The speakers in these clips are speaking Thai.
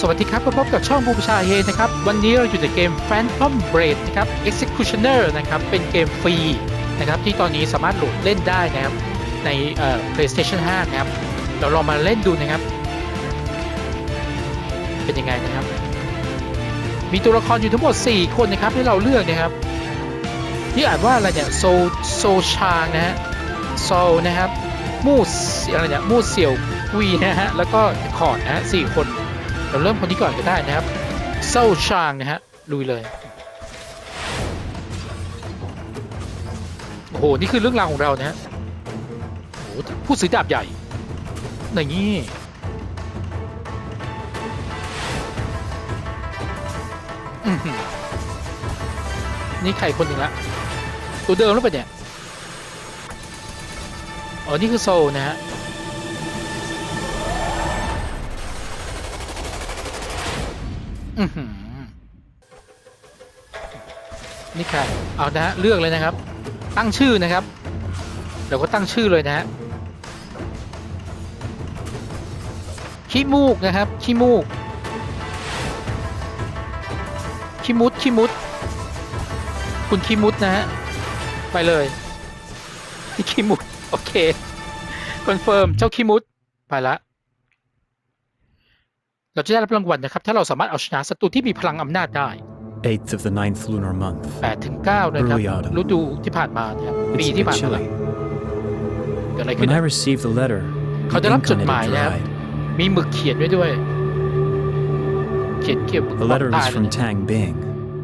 สวัสดีครับพบกับช่องบูชาเฮนะครับ วันนี้เราอยู่ในเกม Phantom Blade นะครับ Executioner นะครับ เป็นเกมฟรีนะครับที่ตอนนี้สามารถโหลดเล่นได้นะครับในเอ่อ PlayStation 5 นะครับ เราลองมาเล่นดูนะครับ เป็นยังไงนะครับ มีตัวละครอยู่ทั้งหมด 4 คนนะครับที่เราเลือกนะครับที่อ่านว่าอะไรเนี่ยโซโซชางนะฮะโซนะครับ มูสอะไรเนี่ยมูสเสี่ยวกุยนะฮะแล้วก็คอร์ดนะฮะสี่คน เราเริ่มคนนี้ก่อนก็ได้นะครับเซาชางนะฮะลุยเลยโอ้โหนี่คือเรื่องราวของเรานะฮะโอ้โหผู้ซื้อดาบใหญ่อย่างนี้นี่ใครคนหนึ่งละตัวเดิมหรือเปล่าเนี่ยอ๋อนี่คือโซลนะฮะ นี่ใครเอานะฮะเลือกเลยนะครับ ตั้งชื่อนะครับเดี๋ยวก็ตั้งชื่อเลยนะฮะขี้มูกนะครับขี้มูกขี้มุดขี้มุด คุณขี้มุดนะฮะไปเลยขี้มุดโอเคคอนเฟิร์มเจ้าขี้มุดไปละ เราจะได้รับรางวัลนะครับ ถ้าเราสามารถเอาชนะศัตรูที่มีพลังอำนาจได้ 8th of the ninth lunar month. 8ถึง9นะครับ Early autumn. ฤดูที่ผ่านมานะครับปี It's a ที่ bit ผ่านมา chilly. เกิดอะไรขึ้น When I นะ received the letter, เขา the ได้รับ ink จ on ด it หมาย had นะครับ dried. มีหมึกเขียนไว้ด้วย เขียนเกี่ยวกับ The letter ตา was ยเลย from นะ Tang Bing,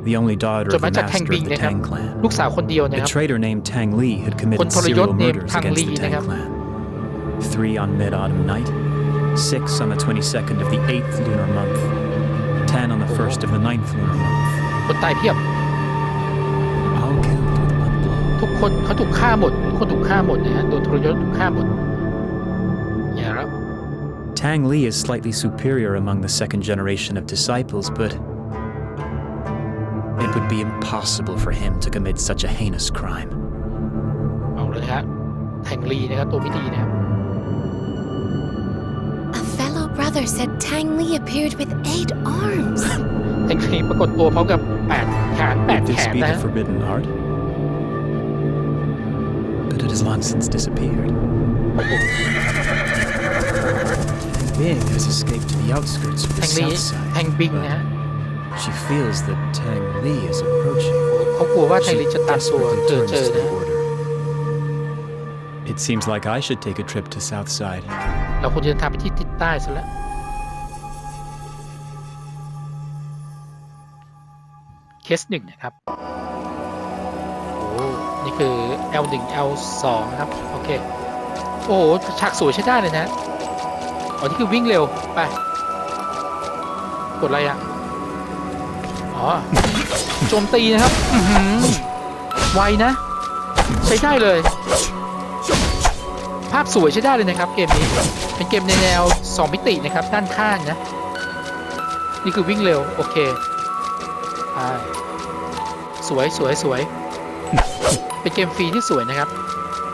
the only daughter จ of ด the หมายจากแทง master บิง of the นะครับ Tang clan. ลูกสาวคนเดียวนะ A ครับ traitor named Tang Li had committed คนทรยศ serial เนม murders ทาง against ลี the นะครั Tang บ clan. Three on mid-autumn night, six on the 22nd of the 8th lunar month, ten on the 1st of the 9th lunar month. คนตายเพียบ All killed with one blow. ทุกคนเขาถูกฆ่าหมด ทุกคนถูกฆ่าหมดนะฮะโดนทรยศถูกฆ่าหมดอย่าครับ Tang Li is slightly superior among the second generation of disciples, but it would be impossible for him to commit such a heinous crime. เอาเลยฮะแทงลีนะครับ ตัวไม่ดีนะครับ A fellow brother said Tang Li appeared with eight arms. แทงลีปรากฏตัวพร้อมกับแปดแขนแปด Would แข this น be นะ the ฮะ forbidden art? But it has long since disappeared. Tang Bing has escaped to the outskirts of แท the งลี south แท side. งบิงนะฮะ but She feels that Tang Li is approaching. เขากลัวว่าแทง She ลีจะตามตัว desperately เจอ turns เจอ to นะ the border. It seems like I should take a trip to Southside. เราควรจะเดินทางไปที่ทิศใต้ซะแล้วเคสหนึ่งนะครับ โอ้นี่คือ L1 L2 นะครับ โอเค โอ้โหฉากสวยใช้ได้เลยนะอ๋อนี่คือวิ่งเร็ว ไป กดอะไรอะ อ๋อ โจมตีนะครับไวนะ ใช้ได้เลยาพสวยใช้ได้เลยนะครับเกมนี้ เป็นเกมในแนว 2 มิตินะครับ ด้านข้างนะ นี่คือวิ่งเร็ว โอเคอ่สวยสวยสวย เป็นเกมฟรีที่สวยนะครับ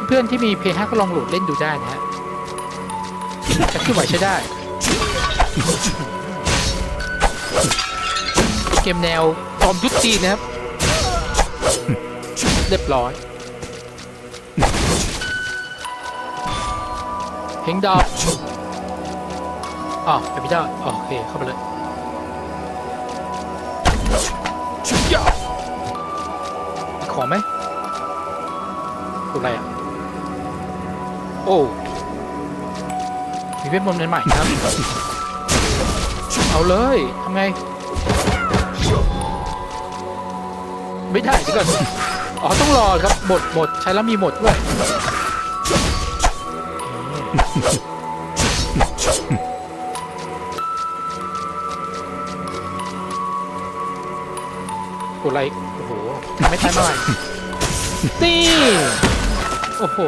เพื่อนที่มี PS5 ก็ลองโหลดเล่นดูได้นะฮะจะขึ้นไหวใช้ได้ เกมแนวจอมยุทธจีนนะครับ เรียบร้อย พลงดอกอ๋อไปไม่ได้อ๋อโอเคเข้าไปเลยย่ามีของไหมตัวอะไรอะ โอ้มีเวทมนต์ใหม่ๆครับ เอาเลยทำไง ไม่ได้เดี๋ยวก่อนอ๋อต้องรอครับหมดหมดใช้แล้วมีหมดด้วย กดไลโอ้โห ไม่ทันหน่อยนี่โอ้โห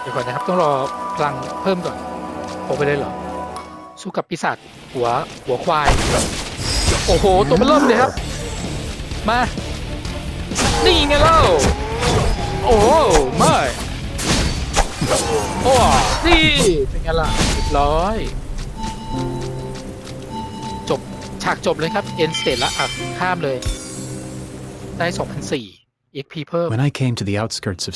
เดี๋ยวก่อนนะครับ ต้องรอพลังเพิ่มก่อนโอไปเลยเหรอ สู้กับปีศาจหัวหัวควาย โอ้โห ตัวมันเริ่มเลยครับ มา นี่ไงเล่า โอ้ไม่นี่เป็นไงล่ะเรียบร้อย จบ ฉากจบเลยครับ เอ็นสเตทละอะข้ามเลย ได้2004 XP เพิ่ม When I came to the outskirts of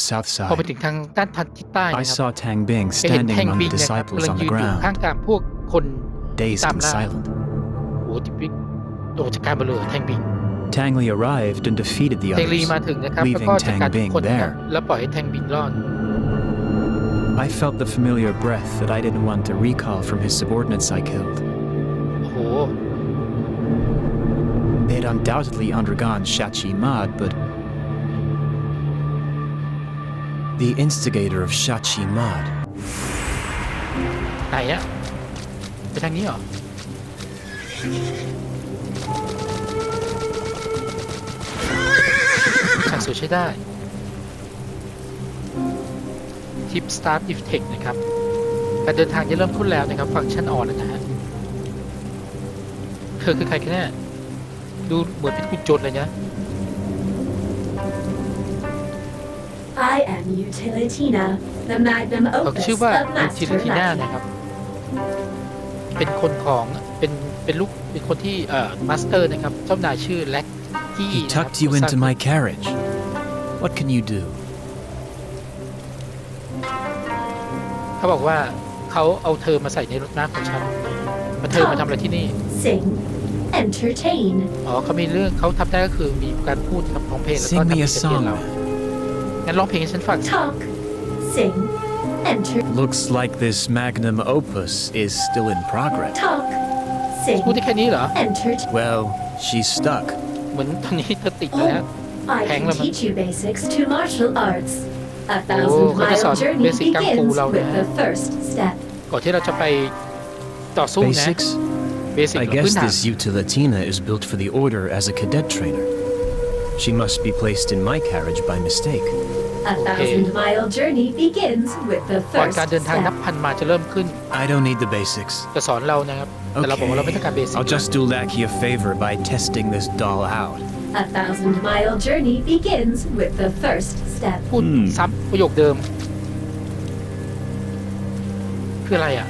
พอไป Southside, ถึงทางด้านทันทิศใต้ I นะครับ saw Tang Bing จะเห็น standing แทง among บิ the งนะครับ disciples กำลัง on ยื the นอยู่ข้าง ground, กลางพวกคน dazed and Tạm là- silent. โอ้ที่บิ๊กโดนจัดการไปเลยแทงบิง Tang Li arrived and defeated the เทงลี others. มาถึงนะครับ แล้ว leaving ก็จัดการ Tang ทุก Bing คนนะครับ there. แล้วปล่อยให้แทงบิงรอด I felt the familiar breath that I didn't want to recall from his subordinates I killed. โอ้โห They had undoubtedly undergone Shachi Mad, but the instigator of Shachi Mad ไหนอะไปทางนี้เหรอ สวยใช้ได้ทิป Start If Tech นะครับการเดินทางจะเริ่มขึ้นแล้วนะครับ ฟังก์ชันออนแล้วนะฮะเธอคือใครกันแน่ดูเหมือนเป็นคุณโจรเลยนะ I am Utilitina, the magnum เขา opus ชื่อว่า of Master ทิลิทีน่า Magic. นะครับ เป็นคนของเป็นเป็นลูกเป็นคนที่เอ่อมาสเตอร์นะครับ เจ้านายชื่อแล็กกี้ He tucked you into my carriage. What can you do? เขาบอกว่าเขาเอาเธอมาใส่ในรถน้ำของฉันมาเธอมาทำอะไรที่นี่ Sing, entertain, อ๋อเขามีเรื่องเขาทำได้ก็คือมีการพูดกับร้องเพลงแล้วก็ Sing ทำ me เพล a งเเรา song. งั้นร้องเพลงให้ฉันฟัง talk, sing, enter, Looks like this magnum opus is still in progress. talk, sing, พูดได้แค่นี้เหรอ enter. Well, she's stuck. เหมือนตอนนี้เธอติดแล้ว I Hang can lên. teach you basics to martial arts. A Ồ, thousand có thể mile soạn journey basic kung fu begins lâu with nè. the first step. ก่อนที่เราจะไปต่อสู้นะ Basics? เบสิก I พื้ guess นฐาน this Utilitina is built for the Order as a cadet trainer. She must be placed in my carriage by mistake. A thousand mile journey begins with the ก่อน first การเดินทางนับ step. พันมาจะเริ่มขึ้น I don't need the basics. จะสอนเรานะครับ แต่เราบอกว่าเราไม่ต้องการเบ Okay, สิก I'll just do Lackey a favor by testing this doll out. A thousand mile journey begins with the first step. พูดซ้ำประโยคเดิม คืออะไรอะ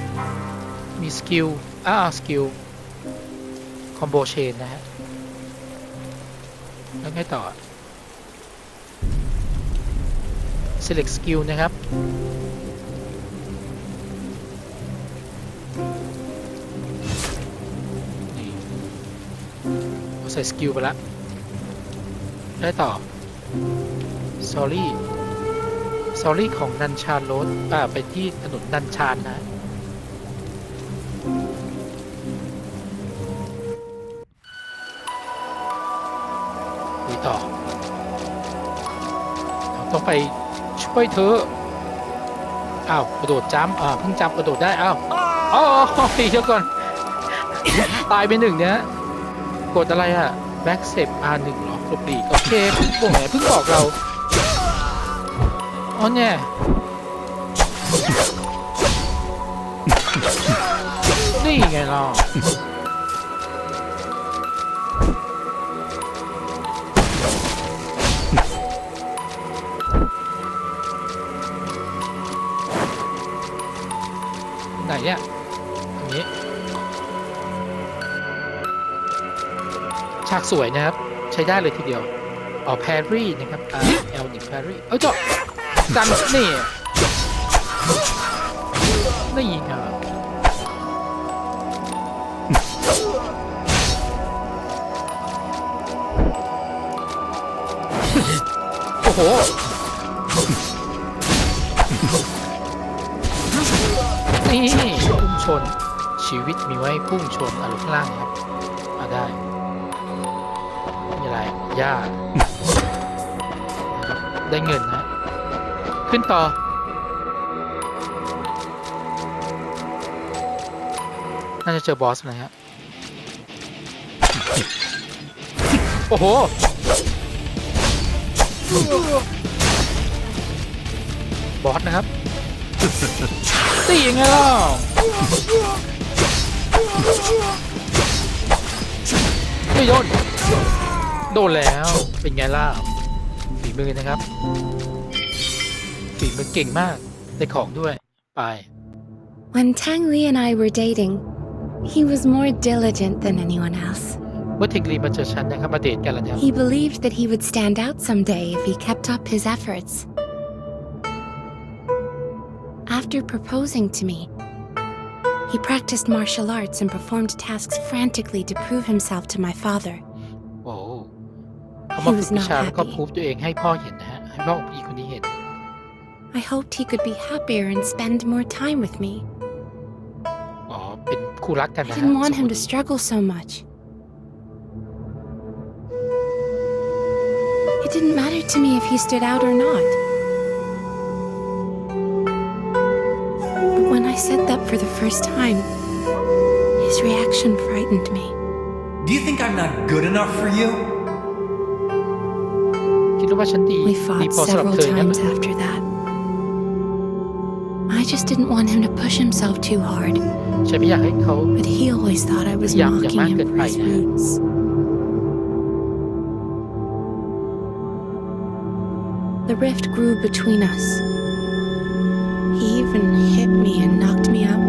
มีสกิลอ่าสกิล คอมโบเชนนะฮะ แล้วไงต่อ select skill นะครับ นี่เอาใส่สกิลไปและ ได้ต่อ sorry sorry ของนันชาโรดอ่าไปที่ถนนนันชานนะ คุยต่อเราต้องไปช่วยเธอ อ้าว กระโดดจ้ำอ่าเพิ่งจำกระโดดได้ อ้าวอ๋อเดี๋ยวก่อน ตายไปหนึ่งเนี่ยกดอะไรอะ back step R1 เหรอ หลบหลีกโอเคเพิ่งบอกแหมเพิ่งบอกเราอ๋อเนี่ยนี่ไงเราไหนอะอันนี้ ฉากสวยนะครับ ใช้ได้เลยทีเดียวอ๋อแพรรี่นะครับ R L 1แพรรี่เอ้ยเจาะกันนี่นี่ไงโอ้โหนี่พุ่งชนชีวิตมีไว้พุ่งชนอะไรข้างล่างนะครับ มีอะไรหญ้านะครับได้เงินนะ ขึ้นต่อ น่าจะเจอบอสนะฮะ โอ้โห บอสนะครับตียังไงล่ะไม่โดน โดนแล้ว เป็นไงล่ะฝีมือนะครับฝีมือเก่งมากได้ของด้วย ไป When Tang Li and I were dating, he was more diligent than anyone else. เมื่อทิงลีมาเจอฉันนะครับมาเดทกันแล้วเนี่ย He believed that he would stand out someday if he kept up his efforts. After proposing to me, he practiced martial arts and performed tasks frantically to prove himself to my father. โอ้เขามา He ฝึ was กวิ not ชาแล้วก็ happy. พูฟตัวเองให้พ่อเห็นนะฮะให้พ่อของผู้หญิงคนนี้เห็น I hoped he could be happier and spend more time with me. อ๋อ เป็นคู่รักกัน I นะฮะ didn't want สม him มุ to ติ struggle so much. It didn't matter to me if he stood out or not. But when I said that for the first time, his reaction frightened me. Do you think I'm not good enough for you? คิดว่าฉันดี We ดี fought พอสำหรับ several เธองั้น times เหรอ after that. I just didn't want him to push himself too hard, ฉันไม่อยากให้เขา but he always thought I was Yeah, yeah, mocking him for his market, right. roots. The rift grew between us. He even hit me and knocked me out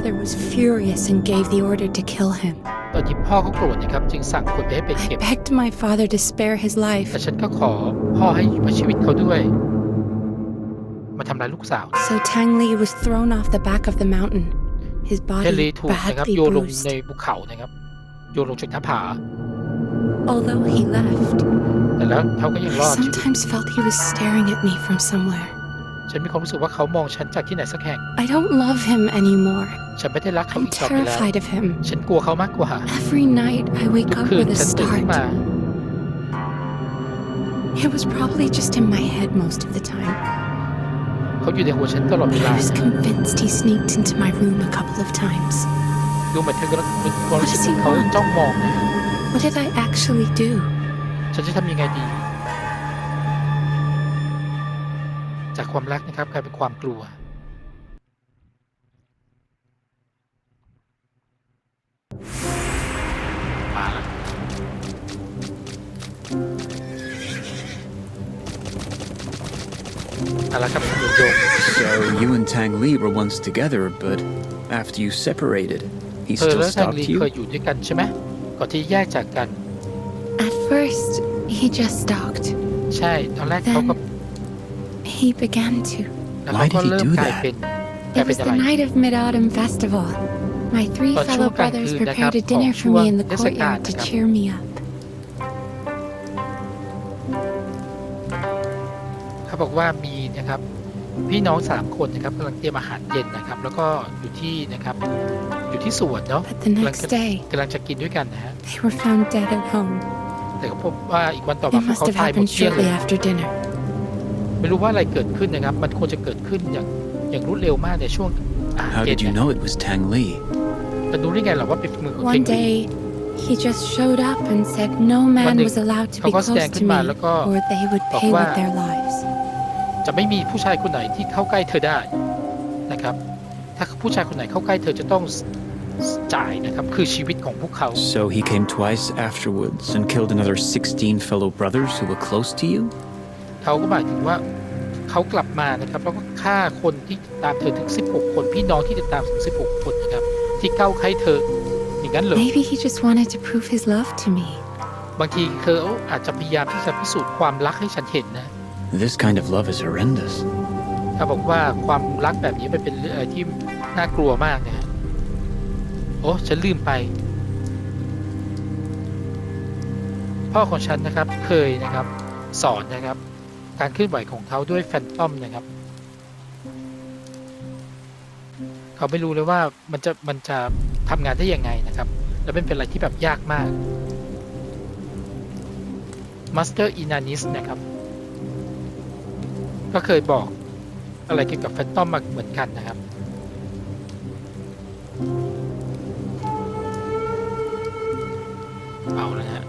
father was furious and gave the order to kill him. ตอนที่พ่อเขาโกรธนะครับ จึงสั่งคนไปให้ไป I เก็บ begged my father to spare his life. แต่ฉันก็ขอพ่อให้มาชีวิตเขาด้วย มาทำร้ายลูกสาว So Tang Li was thrown off the back of the mountain, his เทเล body ถูกนะครับ badly โยนลง bruised. ในภูเขานะครับ โยนลงจากหน้าผา Although he left, แต่แล้วเขาก็ยังร I อดชีวิต sometimes felt he was staring at me from somewhere. ฉันมีความรู้สึกว่าเขามองฉันจากที่ไหนสักแห่ง I don't love him anymore. ฉันไม่ได้รักเขา I'm อีกต่อไปแล้ว terrified of him. ฉันกลัวเขามากกว่า Every night I wake ทุก up คืน with a ฉันตื่นขึ้นมา start. It was probably just in my head most of the time. เขาอยู่ในหัวฉันตลอดเว But ลา I was convinced he sneaked into my room a couple of times. ดูเหมือนเธอก็เป็นความรู้สึกเหมือนเขาจ้องมองนะ What did I actually do? ฉันจะทำยังไงดี จากความรักนะครับกลายเป็นความกลัว มาแล้วเอาละครับคุณโยง So you and Tang Li were once together, but after you separated, he เธอ still และแทง stalked ลี you? เคยอยู่ด้วยกันใช่ไหมก่อนที่แยกจากกัน At first, he just stalked. ใช่ ตอนแรกเขาก็ He began to. แล้วเขาก็ Why did he เริ่ม do กลาย that? เป็นกลาย It เป็น was อะไร the night of Mid Autumn Festival. My three ตอนช่ว fellow งกลาง brothers คืนนะครับ prepared a dinner ของ for ช่วง me in the เทศกาล courtyard to นะครับ cheer me up. เขาบอกว่ามีนะครับพี่น้องสามคนนะครับกำลังเตรียมอาหารเย็นนะครับ แล้วก็อยู่ที่นะครับอยู่ที่สวนเนาะ But the กำลัง next จะ day, กำลังจะกินด้วยกันนะฮะ they were found dead at home. แต่ก็พบว่าอีกวันต่อ It มาพวก must เขา have ตายหมด happened เกลี้ยงเล shortly ย after dinner. ไม่รู้ว่าอะไรเกิดขึ้นนะครับ มันควรจะเกิดขึ้นอย่างอย่างรวดเร็วมากในช่วงอาหาร How เย็น did you นะ know it was Tang Li? แต่รู้ได้ไงหรอว่าเป็นฝีมือของเท One งลี day, he just showed up and said no man One day, was allowed to be เขาก็ close แสดง to ขึ้น me มาแล้วก็ or they would บอก pay ว่า with their lives. จะไม่มีผู้ชายคนไหนที่เข้าใกล้เธอได้นะครับ ถ้าผู้ชายคนไหนเข้าใกล้เธอจะต้องจ่ายนะครับ คือชีวิตของพวกเขา So he came twice afterwards and killed another 16 fellow brothers who were close to you? เขาก็หมายถึงว่าเขากลับมานะครับแล้วก็ฆ่าคนที่ติดตามเธอถึง 16 คนพี่น้องที่ติดตามถึง 16 คนนะครับที่เข้าใกล้เธออย่างนั้นเหรอ Maybe he just wanted to prove his love to me. บางทีเธออาจจะพยายามที่จะพิสูจน์ความรักให้ฉันเห็นนะ This kind of love is horrendous. เขาบอกว่าความรักแบบนี้มันเป็นเรื่องอะไรที่น่ากลัวมากนะฮะโอ้ฉันลืมไป พ่อของฉันนะครับเคยนะครับ สอนนะครับ การเคลื่อนไหวของเขาด้วยแฟนตอมนะครับ เขาไม่รู้เลยว่ามันจะมันจะทำงานได้ยังไงนะครับ แล้วเป็นเป็นอะไรที่แบบยากมาก Master Inanis นะครับ ก็เคยบอกอะไรเกี่ยวกับแฟนตอมมาเหมือนกันนะครับเอาแล้วนะ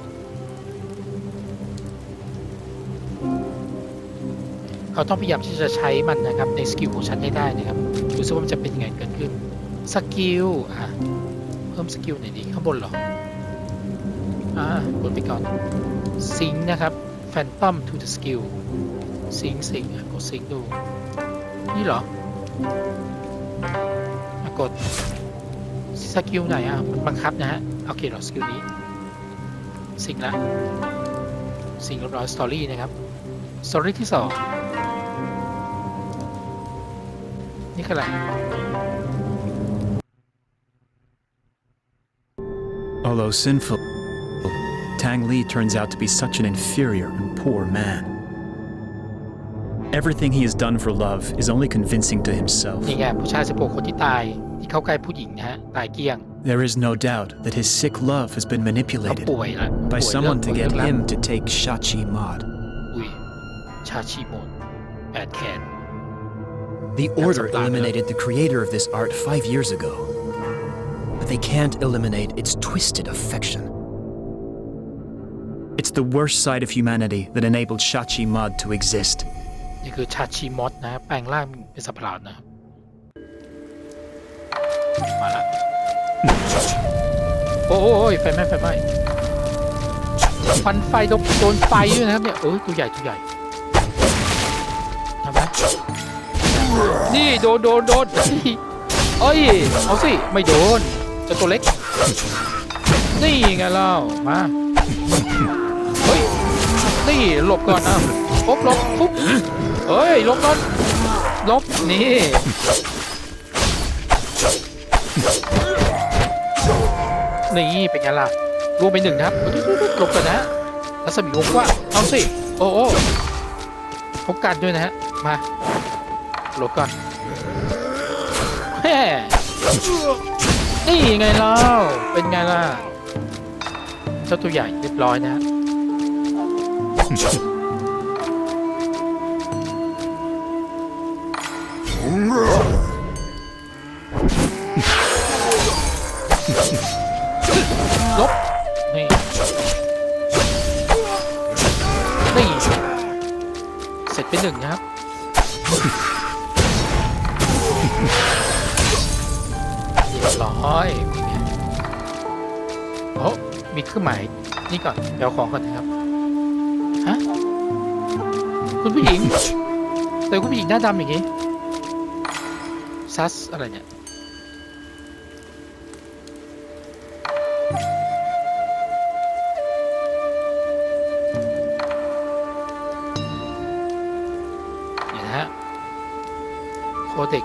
เขาต้องพยายามที่จะใช้มันนะครับในสกิลของฉันให้ได้นะครับดูซิว่ามันจะเป็นยังไงเกิดขึ้นสกิลอะเพิ่มสกิลไหนดีข้างบนเหรออ่าบนไปก่อนซิงนะครับ Phantom to the skill สิงสิงอะกดสิงดู นี่เหรอกดสกิลไหนอะมันบังคับนะฮะโอเคเหราสกิลนี้สิงละสิงเรียบร้อยสตอรี่นะครับสตอรี่ที่สอง นี่คืออะไร Although sinful, Tang Li turns out to be such an inferior and poor man. Everything he has done for love is only convincing to himself. นี่ไงผู้ชาย16คนที่ตาย ที่เข้าใกล้ผู้หญิงนะฮะ ตายเกลี้ยง There is no doubt that his sick love has been เขา manipulated ป่วยละ by ป่วย someone เรื่ to อง get เรื่อง him to take Shachi Mod. The Order That's a eliminated the creator of this art five years ago. But they can't eliminate its twisted affection. It's the worst side of humanity that enabled Shachi Mod to exist. นี่คือชาชีมอสนะฮะแปลงร่างเป็นสัตว์ประหลาดนะครับมาละโอ้ยไฟไหม้ไฟไหม้ควันไฟโดนโดนไฟด้วยนะครับเนี่ยเออตัวใหญ่ตัวใหญ่ทำไหม นี่โดนโดนโดนเอ้ยเอาสิไม่โดนจะตัวเล็ก นี่ไงเล่ามาเฮ้ยนี่หลบก่อนอะปุ๊บหลบปุ๊บเอ้ยหลบก่อนหลบนี่นี่เป็นไงล่ะรวมไปหนึ่งนะครับหลบก่อนนะรัศมีวงกว้างเอาสิโอ้โอ้พบกันด้วยนะฮะมา หลบก่อนแฮ่นี่ไงเล่าเป็นไงล่ะเจ้าตัวใหญ่เรียบร้อยนะ ดี๋ยวเอาของก่อนนะครับ ฮะ คุณผู้หญิงแต่คุณผู้หญิงหน้าดำอย่างงี้ซัสอะไรเนี่ยนี่นะฮะ โคเด็ก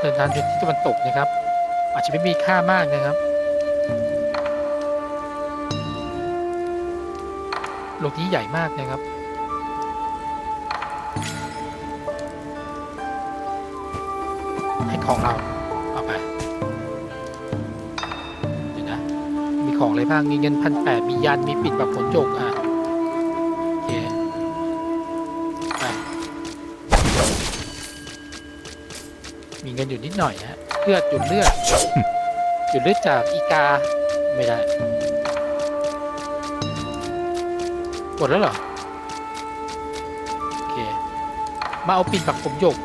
เดินทางที่ตะวันตกนะครับ อาจจะไม่มีค่ามากนะครับโลกนี้ใหญ่มากนะครับให้ของเราเอาไปเดี๋ยวนะมีของอะไรบ้างมีเงินพันแปดมียันมีปิดแบบฝนจกอะ มีเงินอยู่นิดหน่อยฮะเลือดหยุดเลือดหยุดเลือดจากอีกาไม่ได้หมดแล้วเหรอโอเคมาเอาปิดปักผมหยก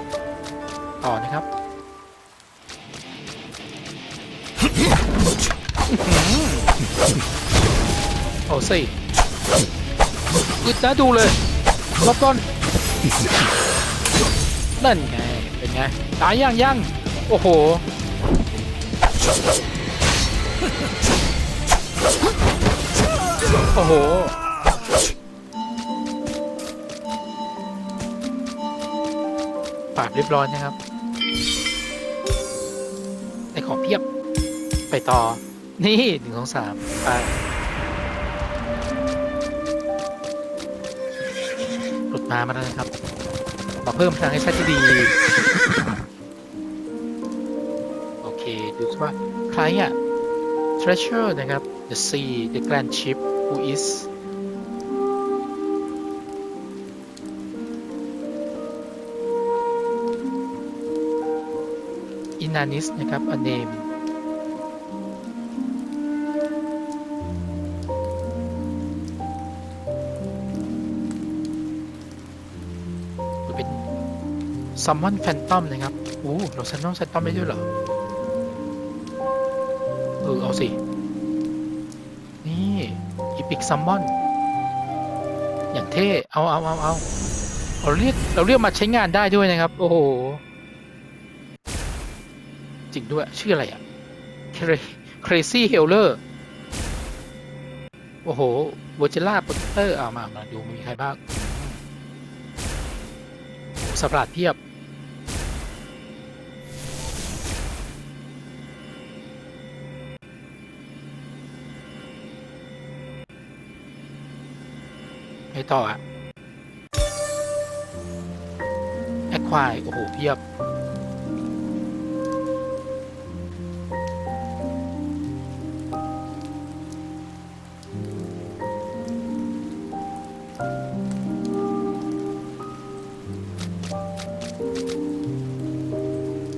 ต่อนะครับอื้อหือเอาสิอึดนะดูเลยรอบต้นนั่นไง ไงตายยังยังโอ้โหโอ้โหปราบเรียบร้อยนะครับได้ของเพียบไปต่อ นี่หนึ่งสองสามไปหลุดมามาแล้วนะครับ มาเพิ่มพลังให้ชัดที่ดี โอเค ดูสิว่าใครอะ treasure นะครับ the sea the grand ship who is อินานิสนะครับ a name ซัมมอนแฟนตอมนะครับโอ้เราซัมมอนแฟนตอมได้ด้วยเหรอ เออ เอาสิ นี่อีพิกซัมมอน อย่างเท่ เอาเอาเอาเอาเราเรียกเราเรียกมาใช้งานได้ด้วยนะครับ โอ้โห จริงด้วย ชื่ออะไรอะ่ะ Crazy Healer โอ้โหวอร์จิล่าโปรเตอร์เอามามาดูมีใครบ้างสัตว์ประหลาดเพียบ ไปต่ออะแอคควาย โอ้โห เพียบ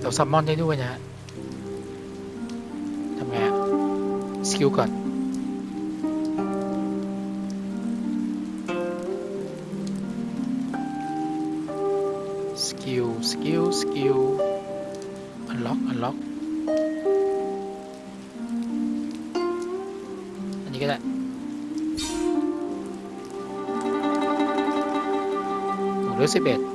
เราซัมมอนได้ด้วยนะฮะทำไงสกิลก่อน กิลอันล็อกอันล็อก อันนี้ก็ได้หนึ่งร้อยสิบเอ็ด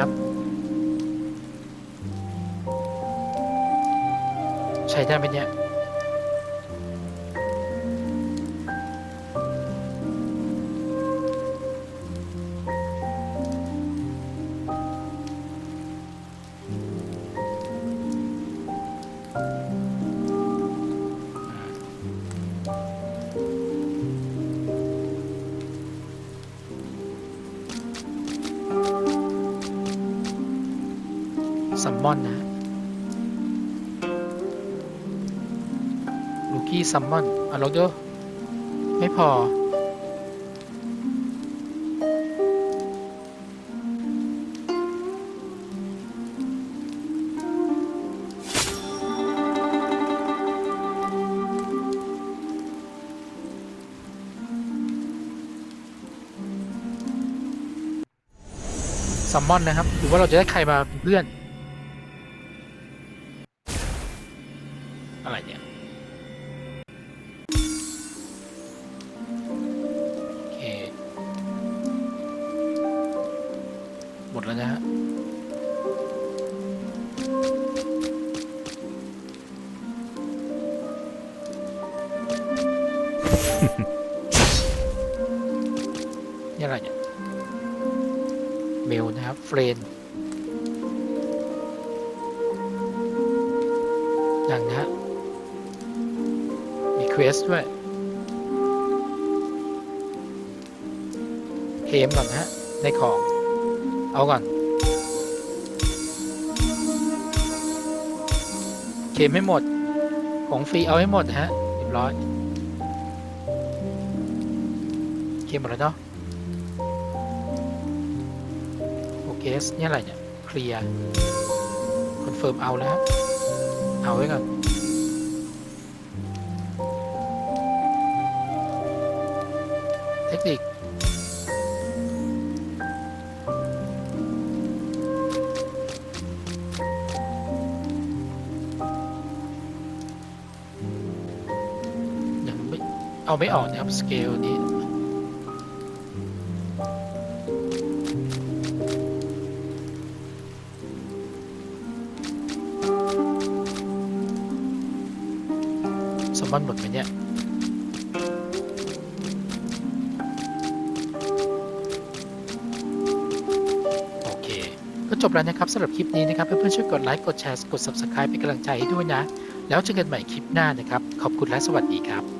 ครับ ใช้ได้ไหมเนี่ย ซัมมอนนะลูกี้ซัมมอนอะลองดูไม่พอ ซัมมอนนะครับ หรือว่าเราจะได้ใครมาเป็นเพื่อน นี่อะไรเนี่ยเมลนะครับ เฟรนอย่างนะมีเควสด้วยเคมก่อนฮะ ในของ เอาก่อนเคมให้หมด ของฟรีเอาให้หมดฮะเรียบร้อย เคหมดแล้วเนาะโอเคสเนี่ยอะไรเนี่ยเคลียร์คอนเฟิร์มเอาแล้วเอาไว้ก่อนเทคนิคยังไม่เอาไม่ออกนะครับสเกลนี้ บแล้วนะครับสำหรับคลิปนี้นะครับเพื่อนๆช่วยกดไลค์กดแชร์กด Subscribe เป็นกำลังใจให้ด้วยนะ แล้วเจอกันใหม่คลิปหน้านะครับ ขอบคุณและสวัสดีครับ